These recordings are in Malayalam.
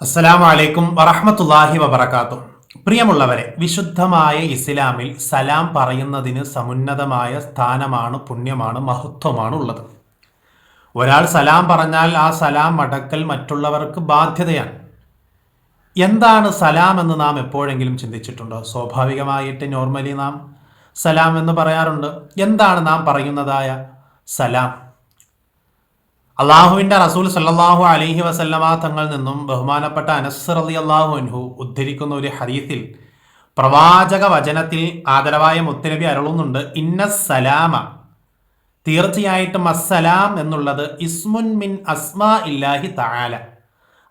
അസ്സലാമു വലൈക്കും വറഹമത്തല്ലാഹി വബറകാതുഹു. പ്രിയമുള്ളവരെ വിശുദ്ധമായ ഇസ്ലാമിൽ സലാം പറയുന്നതിന് സമുന്നതമായ സ്ഥാനമാണ് പുണ്യമാണ് മഹത്വമാണ് ഉള്ളത്. ഒരാൾ സലാം പറഞ്ഞാൽ ആ സലാം മടക്കൽ മറ്റുള്ളവർക്ക് ബാധ്യതയാണ്. എന്താണ് സലാം എന്ന് നാം എപ്പോഴെങ്കിലും ചിന്തിച്ചിട്ടുണ്ടോ? സ്വാഭാവികമായിട്ട് നോർമലി നാം സലാം എന്ന് പറയാറുണ്ട്. എന്താണ് നാം പറയുന്നതായ സലാം? അള്ളാഹുവിന്റെ റസൂൽ സല്ലാഹു അലഹി വസല്ലമ തങ്ങളിൽ നിന്നും ബഹുമാനപ്പെട്ട അനസ് അലി അള്ളാഹു അൻഹു ഉദ്ധരിക്കുന്ന ഒരു ഹദീസിൽ പ്രവാചക വചനത്തിൽ ആദരവായ മുത്തനബി അരുളുന്നുണ്ട് ഇന്ന സലാമ. തീർച്ചയായിട്ടും അസ്സലാം എന്നുള്ളത് ഇസ്മുൻ മിൻ അസ്മാ ഇല്ലാഹി താല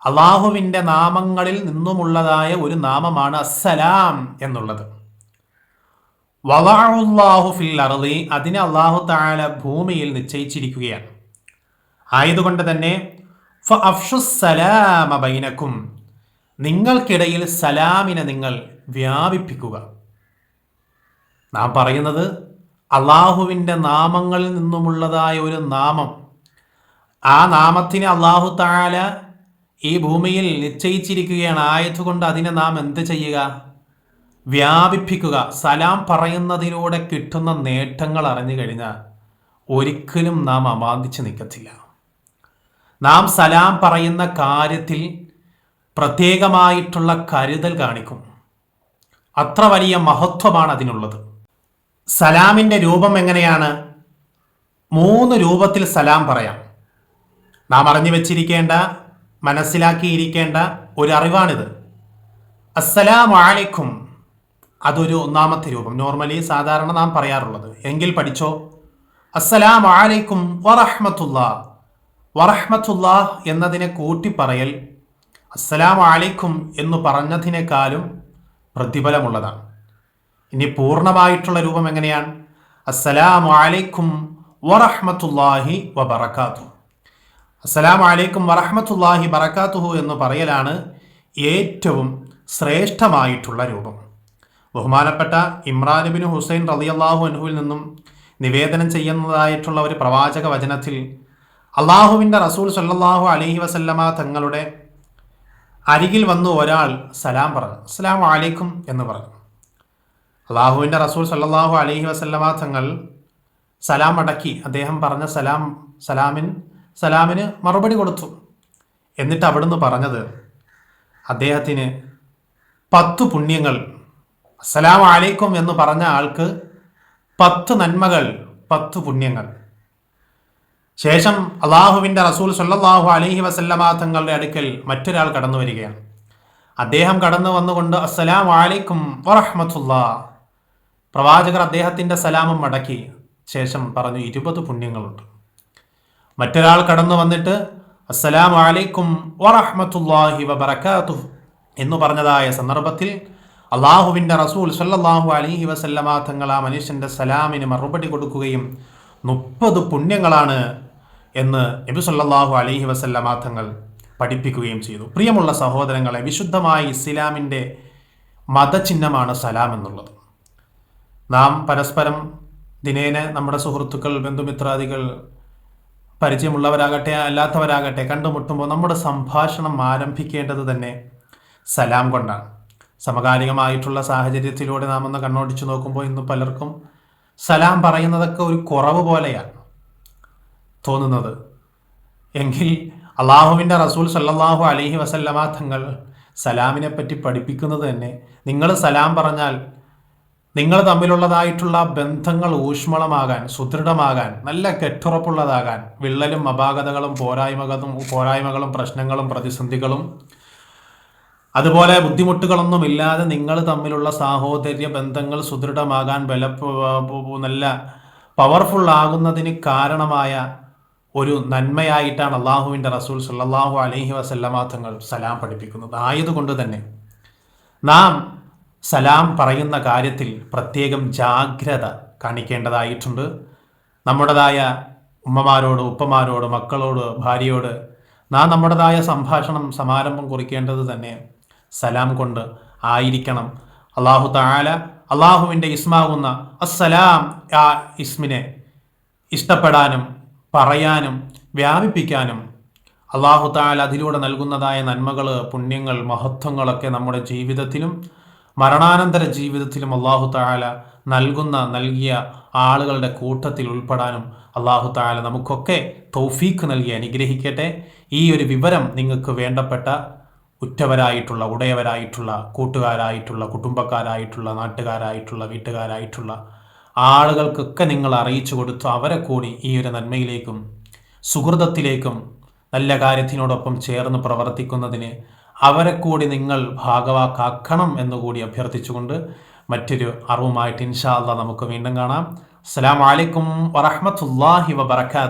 അള്ളാഹുവിന്റെ നാമങ്ങളിൽ നിന്നുമുള്ളതായ ഒരു നാമമാണ് അസ്സലാം എന്നുള്ളത്. വലാഹുല്ലാഹു ഫിൽ അർളി അതിനെ അള്ളാഹു താല ഭൂമിയിൽ നിശ്ചയിച്ചിരിക്കുകയാണ്. ആയതുകൊണ്ട് തന്നെ സലാമ ബൈനക്കും. നിങ്ങൾക്കിടയിൽ സലാമിനെ നിങ്ങൾ വ്യാപിപ്പിക്കുക. നാം പറയുന്നത് അള്ളാഹുവിന്റെ നാമങ്ങളിൽ നിന്നുമുള്ളതായ ഒരു നാമം. ആ നാമത്തിന് അള്ളാഹു താല ഈ ഭൂമിയിൽ നിശ്ചയിച്ചിരിക്കുകയാണ്. ആയതുകൊണ്ട് അതിനെ നാം എന്ത് ചെയ്യുക? വ്യാപിപ്പിക്കുക. സലാം പറയുന്നതിലൂടെ കിട്ടുന്ന നേട്ടങ്ങൾ അറിഞ്ഞു കഴിഞ്ഞാൽ ഒരിക്കലും നാം അമാന്തിച്ച് നിൽക്കത്തില്ല. നാം സലാം പറയുന്ന കാര്യത്തിൽ പ്രത്യേകമായിട്ടുള്ള കരുതൽ കാണിക്കും. അത്ര വലിയ മഹത്വമാണ് അതിനുള്ളത്. സലാമിന്റെ രൂപം എങ്ങനെയാണ്? മൂന്ന് രൂപത്തിൽ സലാം പറയാം. നാം അറിഞ്ഞു വെച്ചിരിക്കേണ്ട മനസ്സിലാക്കിയിരിക്കേണ്ട ഒരു അറിവാണിത് അസ്സലാം അലൈക്കും. അതൊരു ഒന്നാമത്തെ രൂപം. നോർമലി സാധാരണ നാം പറയാറുള്ളത്. എങ്കിൽ പഠിച്ചോ? അസ്സലാം അലൈക്കും വറഹ്മത്തുല്ലാ വറഹ്മത്തുല്ലാ എന്നതിനെ കൂട്ടി പറയൽ അസ്സലാം അലൈക്കും എന്ന് പറഞ്ഞതിനേക്കാളും പ്രതിഫലമുള്ളതാണ്. ഇനി പൂർണമായിട്ടുള്ള രൂപം എങ്ങനെയാണ്? അസ്സലാം അലൈക്കും വറഹ്മത്തുല്ലാഹി വബറക്കാത്തു അസ്സലാം അലൈക്കും വറഹ്മത്തുല്ലാഹി ബറക്കാത്തുഹു എന്ന് പറയലാണ് ഏറ്റവും ശ്രേഷ്ഠമായിട്ടുള്ള രൂപം. ബഹുമാനപ്പെട്ട ഇമ്രാൻബിൻ ഹുസൈൻ റളിയല്ലാഹു അൻഹുവിൽ നിന്നും നിവേദനം ചെയ്യുന്നതായിട്ടുള്ള ഒരു പ്രവാചക വചനത്തിൽ അള്ളാഹുവിന്റെ റസൂൽ സല്ലാഹു അലഹി വസല്ലമ തങ്ങളുടെ അരികിൽ വന്നു ഒരാൾ സലാം പറഞ്ഞു. അസ്സലാമു അലൈക്കും എന്ന് പറഞ്ഞു. അള്ളാഹുവിന്റെ റസൂൽ സല്ലാഹു അലഹി വസല്ലമ തങ്ങൾ സലാം അടക്കി. അദ്ദേഹം പറഞ്ഞ സലാം സലാമിൻ സലാമിന് മറുപടി കൊടുത്തു. എന്നിട്ട് അവിടുന്ന് പറഞ്ഞത് അദ്ദേഹത്തിന് പത്ത് പുണ്യങ്ങൾ അസ്സലാം അലൈക്കും എന്ന് പറഞ്ഞ ആൾക്ക് പത്ത് നന്മകൾ പത്ത് പുണ്യങ്ങൾ. ശേഷം അള്ളാഹുവിന്റെ റസൂൽ സല്ലാഹു അലഹി വസല്ലമ തങ്ങളുടെ അടുക്കൽ മറ്റൊരാൾ കടന്നു വരികയാണ്. അദ്ദേഹം കടന്നു വന്നുകൊണ്ട് അസ്സലാം അലൈക്കും വറഹമത്തുല്ലാ പ്രവാചകർ അദ്ദേഹത്തിന്റെ സലാമം മടക്കി. ശേഷം പറഞ്ഞു ഇരുപത് പുണ്യങ്ങളുണ്ട്. മറ്റൊരാൾ കടന്നു വന്നിട്ട് അസ്സലാം അലൈക്കും വറഹമത്തുല്ലാഹി വബറകാതുഹു. എന്ന് പറഞ്ഞതായ സന്ദർഭത്തിൽ അള്ളാഹുവിന്റെ റസൂൽ സല്ലാഹു അലഹി വസല്ലമ തങ്ങൾ ആ മനുഷ്യന്റെ സലാമിന് മറുപടി കൊടുക്കുകയും മുപ്പത് പുണ്യങ്ങളാണ് എന്ന് നബി സല്ലല്ലാഹു അലൈഹി വസല്ലമ തങ്ങൾ പഠിപ്പിക്കുകയും ചെയ്തു. പ്രിയമുള്ള സഹോദരങ്ങളെ വിശുദ്ധമായ ഇസ്ലാമിന്റെ മതചിഹ്നമാണ് സലാം എന്നുള്ളത്. നാം പരസ്പരം ദിനേന നമ്മുടെ സുഹൃത്തുക്കൾ ബന്ധുമിത്രാദികൾ പരിചയമുള്ളവരാകട്ടെ അല്ലാത്തവരാകട്ടെ കണ്ടുമുട്ടുമ്പോൾ നമ്മുടെ സംഭാഷണം ആരംഭിക്കേണ്ടത് തന്നെ സലാം കൊണ്ടാണ്. സമകാലികമായിട്ടുള്ള സാഹചര്യത്തിലൂടെ നാം ഒന്ന് കണ്ണോടിച്ചു നോക്കുമ്പോൾ ഇന്ന് പലർക്കും സലാം പറയുന്നതൊക്കെ ഒരു കുറവ് പോലെയാണ്. തോന്നുന്നത്. എങ്കിൽ അള്ളാഹുവിന്റെ റസൂൽ സല്ലാഹു അലഹി വസല്ലമ തങ്ങൾ സലാമിനെ പറ്റി പഠിപ്പിക്കുന്നത് തന്നെ നിങ്ങൾ സലാം പറഞ്ഞാൽ നിങ്ങൾ തമ്മിലുള്ളതായിട്ടുള്ള ബന്ധങ്ങൾ ഊഷ്മളമാകാൻ സുദൃഢമാകാൻ നല്ല കെട്ടുറപ്പുള്ളതാകാൻ വിള്ളലും അപാകതകളും പോരായ്മകളും പോരായ്മകളും പ്രശ്നങ്ങളും പ്രതിസന്ധികളും അതുപോലെ ബുദ്ധിമുട്ടുകളൊന്നും ഇല്ലാതെ നിങ്ങൾ തമ്മിലുള്ള സാഹോദര്യ ബന്ധങ്ങൾ സുദൃഢമാകാൻ ബല നല്ല പവർഫുൾ ആകുന്നതിന് കാരണമായ ഒരു നന്മയായിട്ടാണ് അള്ളാഹുവിന്റെ റസൂൽ സല്ലാഹു അലഹി വസല്ലമ തങ്ങൾ സലാം പഠിപ്പിക്കുന്നത്. ആയതുകൊണ്ട് തന്നെ നാം സലാം പറയുന്ന കാര്യത്തിൽ പ്രത്യേകം ജാഗ്രത കാണിക്കേണ്ടതായിട്ടുണ്ട്. നമ്മുടേതായ ഉമ്മമാരോട് ഉപ്പമാരോട് മക്കളോട് ഭാര്യയോട് നാം നമ്മുടേതായ സംഭാഷണം സമാരംഭം കുറിക്കേണ്ടത് തന്നെ സലാം കൊണ്ട് ആയിരിക്കണം. അള്ളാഹു താല അള്ളാഹുവിന്റെ ഇസ്മാകുന്ന അസ്സലാം ആ ഇസ്മിനെ ഇഷ്ടപ്പെടാനും പറയാനും വ്യാപിപ്പിക്കാനും അള്ളാഹു താൽ അതിലൂടെ നൽകുന്നതായ നന്മകൾ പുണ്യങ്ങൾ മഹത്വങ്ങളൊക്കെ നമ്മുടെ ജീവിതത്തിലും മരണാനന്തര ജീവിതത്തിലും അള്ളാഹു താല നൽകുന്ന നൽകിയ ആളുകളുടെ കൂട്ടത്തിൽ ഉൾപ്പെടാനും അള്ളാഹു താല നമുക്കൊക്കെ തൗഫീഖ് നൽകി അനുഗ്രഹിക്കട്ടെ. ഈ ഒരു വിവരം നിങ്ങൾക്ക് വേണ്ടപ്പെട്ട ഉറ്റവരായിട്ടുള്ള ഉടയവരായിട്ടുള്ള കൂട്ടുകാരായിട്ടുള്ള കുടുംബക്കാരായിട്ടുള്ള നാട്ടുകാരായിട്ടുള്ള വീട്ടുകാരായിട്ടുള്ള ആളുകൾക്കൊക്കെ നിങ്ങൾ അറിയിച്ചു കൊടുത്തു അവരെ കൂടി ഈ ഒരു നന്മയിലേക്കും സുഹൃതത്തിലേക്കും നല്ല കാര്യത്തിനോടൊപ്പം ചേർന്ന് പ്രവർത്തിക്കുന്നതിന് അവരെ കൂടി നിങ്ങൾ ഭാഗവാക്കാക്കണം എന്നുകൂടി അഭ്യർത്ഥിച്ചുകൊണ്ട് മറ്റൊരു അറിവുമായിട്ട് ഇൻഷാല്ല നമുക്ക് വീണ്ടും കാണാം. അസ്സാം വലൈക്കും വറഹമത്തല്ലാഹി വബർക്കാത്ത്